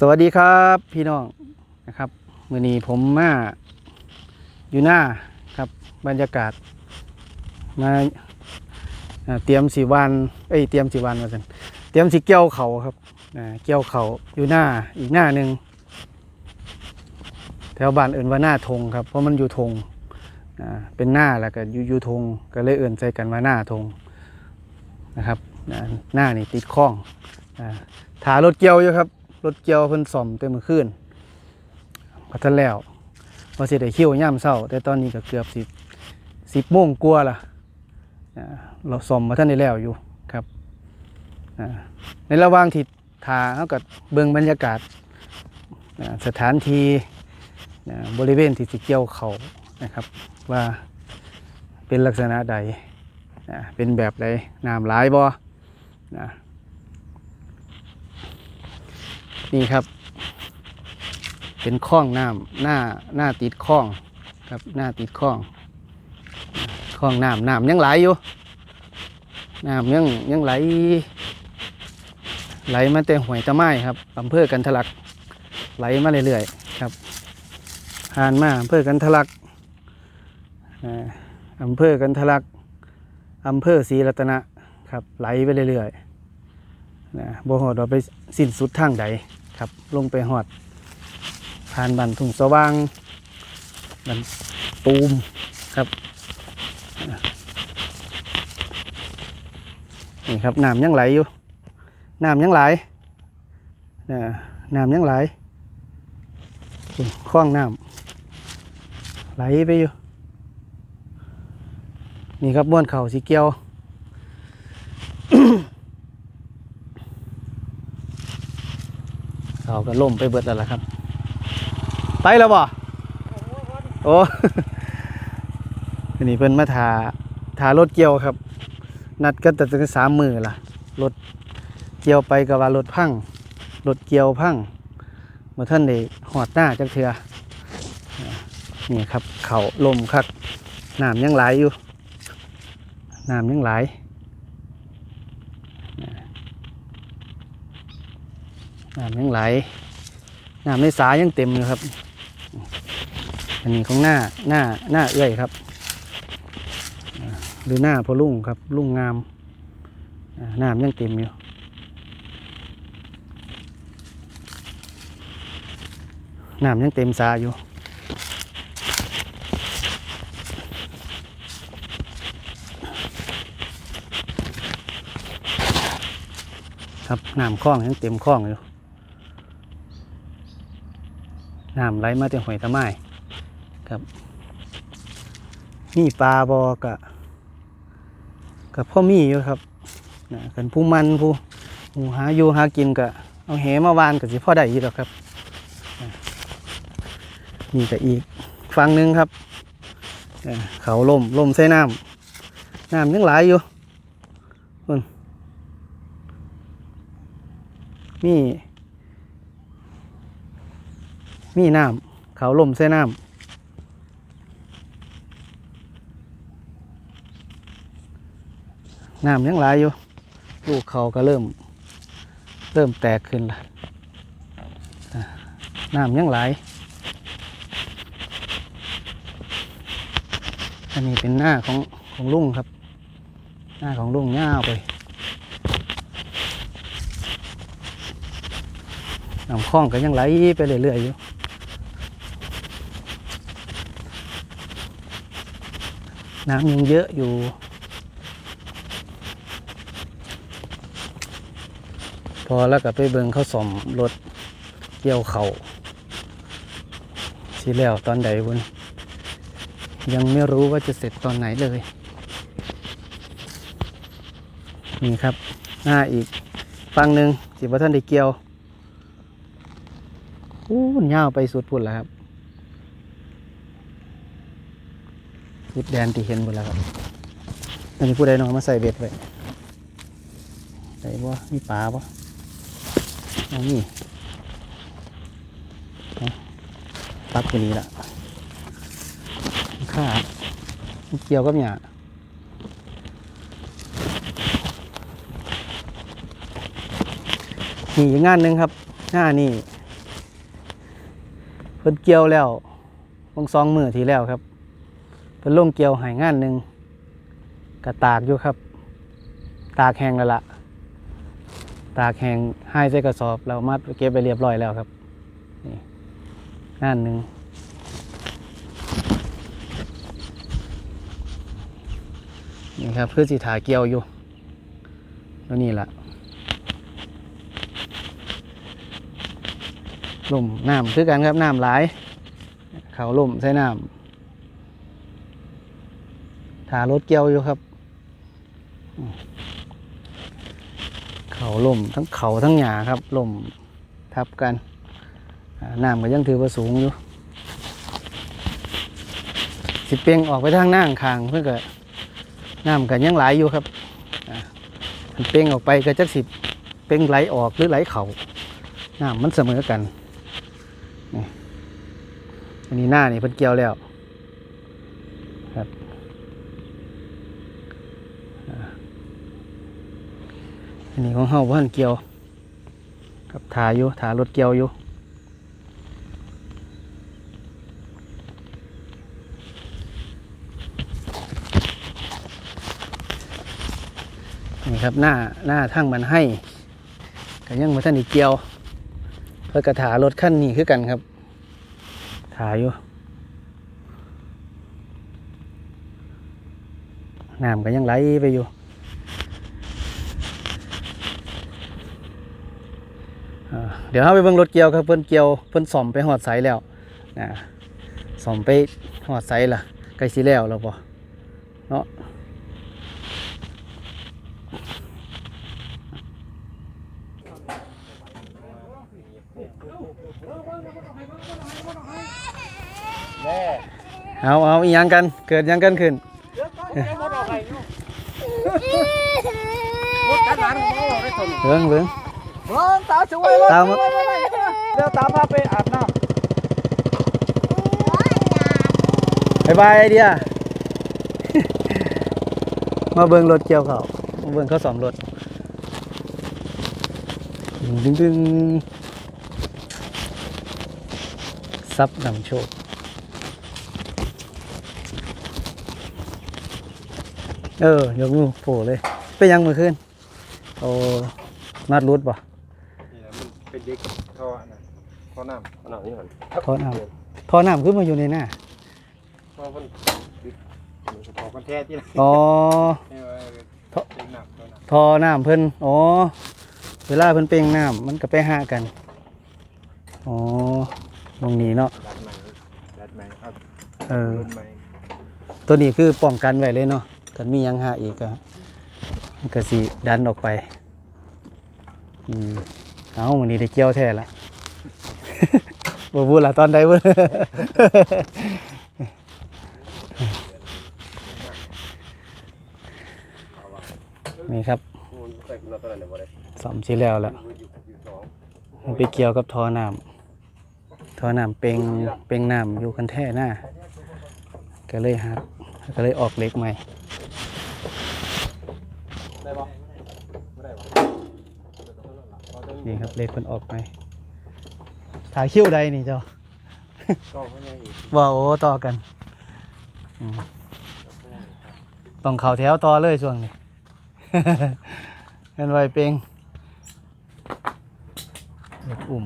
สวัสดีครับพี่น้องนะครับมื่อนี้ผมมาอยู่หน้าครับบรรยากาศมาเตรียมสีวันเอ้ยเตรียมสีวันมาสันเตรียมสีเกี่ยวเขาครับเกี่ยวเขาอยู่หน้าอีกหน้าหนึ่งแถวบ้านเอื่นว่าหน้าธงครับเพราะมันอยู่ธงเป็นหน้าแล้วก็อยู่อยู่ธงก็เลยเอื่นใจกันว่าหน้าธงนะครับหน้านี่ติดข้องอ่าถารถเกี่ยวอยู่ครับ รถเกี่ยวเพิ่นซ่อมเต็มมือขึ้นพัทันแล้วว่าสิได้คิวย่ำเช้า แต่ตอนนี้ก็เกือบสิบสิบโมงกว่าละอ่าเราซ่อมมาท่านได้แล้วอยู่ครับในระหว่างที่ทาเขาก็เบิ่งบรรยากาศสถานที่บริเวณที่สิเกี่ยวเขานะครับ ว่าเป็นลักษณะใดเป็นแบบใดน้ำหลายบ่นะ นี่ครับ เป็นคล้องน้ำหน้าหน้าติดคล้องครับหน้าติดคล้องคล้องน้ำน้ำยังไหลอยู่น้ำยังยังไหล ไหลมาแต่หวยตะไม้ครับอำเภอกันทะลักไหลมาเรื่อยๆครับผ่านมาอำเภอกันทะลักอ่าอำเภอกันทะลักอำเภอศรีรัตนะครับ ไหลไปเรื่อยๆ นะบ่ฮอดว่าไปสิ้นสุดทางใดครับ ลงไปฮอด ผ่านบันทุ่งสว่างบันตูมครับนี่ครับน้ำยังไหลอยู่น้ำยังไหลนะน้ำยังไหลเป็นคล้องน้ำไหลไปอยู่นี่ครับบ้วนเขาสีเกียว เขาก็ล่มไปเบิดแล้วล่ะครับ ไปแล้วบ่โอ้อันนี้เพิ่นมาทาทารถเกี่ยวครับ นัดกันแต่ตั้งสามมือล่ะรถเกี่ยวไปกับว่ารถพังรถเกี่ยวพังเมื่อท่านได้หอดหน้าจักเทืออ่านี่ครับ เขาลมคักน้ำยังไหลอยู่น้ำยังไหล น้ำยังไหลน้ำในสายยังเต็มอยู่ครับ อันนี้ของหน้าหน้าหน้าเอื้อยครับ หรือหน้าพอลุ่งครับลุ่งงามน้ำยังเต็มอยู่น้ำยังเต็มสาอยู่ครับน้ำคลองยังเต็มคลองอยู่ น้ำไหลมาจากหอยตะไม้ครับมีปลาบอกะกับพ่อมีอยู่ครับนะกันผู้มันผู้ผู้หาอยู่หากินกะเอาเหมาวานกับสิพ่อได้อยี่หรอกครับนี่แต่อีกฟังหนึ่งครับเขาล่มล่มใส่น้ำน้ำยังไหลายอยู่นู่ มีน้ำเขาล่มใส่น้ำน้ำยังไหลายอยู่ ลูกเขาก็เริ่ม เริ่มแตกขึ้นละน้ำยังไหลายอันนี้เป็นหน้าของของลุงครับ หน้าของลุงย่าวไปน้ำคลองก็ยังไหลไปเรื่อยๆอยู่ น้ำยังเยอะอยู่ พอแล้วก็ไปเบิงเขาสอมรถเกี่ยวเขาสิแล้วตอนใดบุญยังไม่รู้ว่าจะเสร็จตอนไหนเลย นี่ครับ หน้าอีกฟังหนึ่งสิว่าท่านได้เกี่ยวอู้ยาวไปสุดพุ่นแล้วครับ สุดแดนที่เห็นหมดแล้วครับอันนี้ผู้ใดน้องมาใส่เบ็ดไว้ใส่บ่มีปลาบ่เอานี่ปักตัวนี้ละข้าเกี่ยวกับหยามีอีกงานหนึ่งครับหน้านี่พิ่นเกี่ยวแล้วบางสองมือทีแล้วครับ เพิ่นลงเกี่ยวหายงานหนึ่งกระตากอยู่ครับ ตากแห้งแล้วละตากแห้งให้ใส่กระสอบแล้วมัดเก็บไปเรียบร้อยแล้วครับนี่งานหนึ่งนี่ครับคือสิถาเกี่ยวอยู่แล้วนี่แหละล่มน้ำคือกันครับน้ำหลาย เขาล่มใส่น้ำ ถารถเกี่ยวอยู่ครับ เขาล่มทั้งเขาทั้งหญ้าครับล่มทับกันอ่าน้ำก็ยังถือว่าสูงอยู่ สิเปยงออกไปทางหน้าคางเพื่อก็น้ำกันยังไหลยอยู่ครับเปยงออกไปก็จักสิเปยงไหลออกหรือไหลเข่าน้ำมันเสมอกันอันนี้หน้านี่เพิ่นเกี่ยวแล้วครับอ่า อันนี้ของเฮาเพิ่นเกี่ยวกับถาอยู่ถารถเกี่ยวอยู่นี่ครับหน้าหน้าทั้งมันให้ก็ยังมาท่านอีกเกี่ยวเพื่อกระถารถขั้นนี้คือกันครับถ่ายอยู่น้ำก็ยังไหลไปอยู่อ่า เดี๋ยวเราไปเบิ่งรถเกี่ยวครับเพิ่นเกี่ยวเพิ่นซ่อมไปหอดไสแล้วนะซ่อมไปหอดไสล่ะใกล้สิแล้วแล้วบ่เนาะเอาเอาอีหยังกันเกิดหยังกันขึ้นเบิ่องเบิ่อง น้องตาช่วยตามมา เดี๋ยวตามพาไปอาบน้บายบายไอเดีย มาเบิ่งรถเกี่ยวเขามาเบิ่งเขาสอมรถดึงดึงซับนำโชคเออยกมือโผล่เลยไปยังมือขึ้นโอ้นัดรุดป่ะ เป็นเด็กท่อน่ะท่อน้ำท่อน้ำนี่มันท่อน้ำท่อน้ำขึ้นมาอยู่ในหน้าท่อมันติดมันสะท้อนกันแท้ที่ไหนอ๋อนี่ว่าเด็กน้ำท่อน้ท่อน้ำเพิ่นอ๋อเวลาเพิ่นเป่งน้ำมันก็ไปหากันอ๋อตรงนี้เนาะำดัดใหม่ดัดใหม่ครับเออรุ่นใหม่ตัวนี้คือป้องกันไว้เลยเนาะกันมีหยังหาอีกก็มันก็สิดันออกไป อืม เอาวันนี้ได้เกี่ยวแท้ละบ่พูดละตอนใดบ่นี่ครับสอนนั้นเดี๋ยวบ่ได้สอมสิแล้วแล้วอยู่อยู่สองมันไปเกี่ยวกับท่อน้ำท่อน้ำเป่งเป่งน้ำอยู่กันแท่หน้าก็เลยหักก็เลยออกเล็กใหม่ ได้ปะไม่ได้ปะ นี่ครับเหล็กคนออกใหม่ถ่ายคิ้วใดนี่เจ้าก็เขายังอีกว่าโอ้ต่อกันอืมต้องเข่าแถวต่อเลยช่วงนี้เงินไวเป่งเหล็กอุ่ม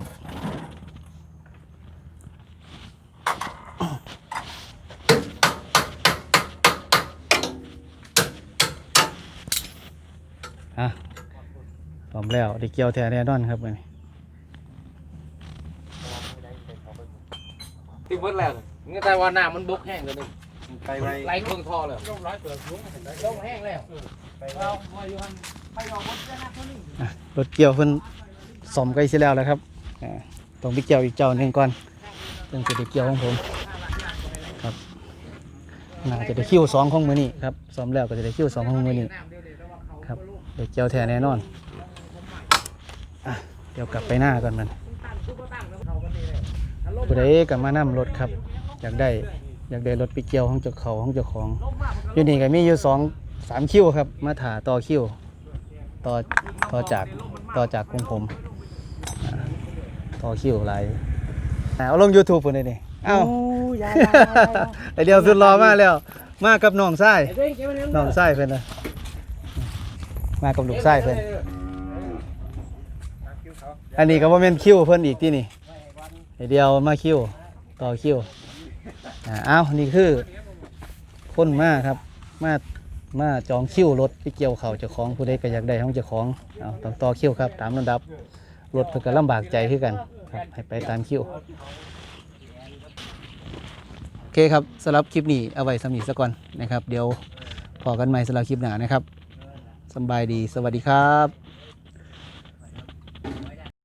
อะ พร้อมแล้วได้เกี่ยวแท้แน่นอนครับวันนี้ำที่เบิดแล้วนี่แต่ว่าน้ำมันบกแห้งเลยนี่ไปไว้ไหลเครื่องท่อเลยลงร้อยเปิดสูงลงแห้งแล้วเราพออยู่หันไปออกบนเสื้อหน้าเขานี่อะรถเกี่ยวเพิ่นสมไกลเสียแล้วแหละครับอ่าต้องไปเกี่ยวอีกเจ้าหนึ่งก่อนจึงจะได้เกี่ยวของผมครับน่าจะได้คิวสองของมือนี้ครับสมแล้วก็จะได้คิวสองของมือนี้ครับเดี๋ยวเกี่ยวแท้แน่นอน อะเดี๋ยวกลับไปหน้าก่อนมันผู้ใดกับมานํรถครับ อยากได้อยากได้รถไปเกี่ยวของเจ้าเขาของเจ้าของอยู่นี่ก็มีอยู่สองสามคิวครับ มาถาต่อคิวต่อต่อจากต่อจากของผมอ่าต่อคิวหลายเอาลง YouTube พุ่นเลยนี่เอ้าโยายาไอเดียวสุดรอมาแล้ว มากับน้องชายไอ้เด้งเก็บไว้ในน้องชายเพิ่นน่ะมากับลูกชายเพิ่น อันนี้ก็บ่แม่นคิวเพิ่นอีกที่นี่ไอเดียวมาคิวต่อคิวอ่าเอ้านี่คือคนมาครับ มามาจองคิวรถไปเกี่ยวเขาวเจ้าของผู้ใดก็อยากได้ของเจ้าของเอาต้องต่อคิวครับ ตามลำดับรถเพิ่นก็ลำบากใจคือกันครับให้ไปตามคิวโอเคครับสำหรับคลิปนี้เอาไว้สำนีซะก่อนนะครับ เดี๋ยวพอกันใหม่สำหรับคลิปหน้านะครับสำบายดีสวัสดีครับ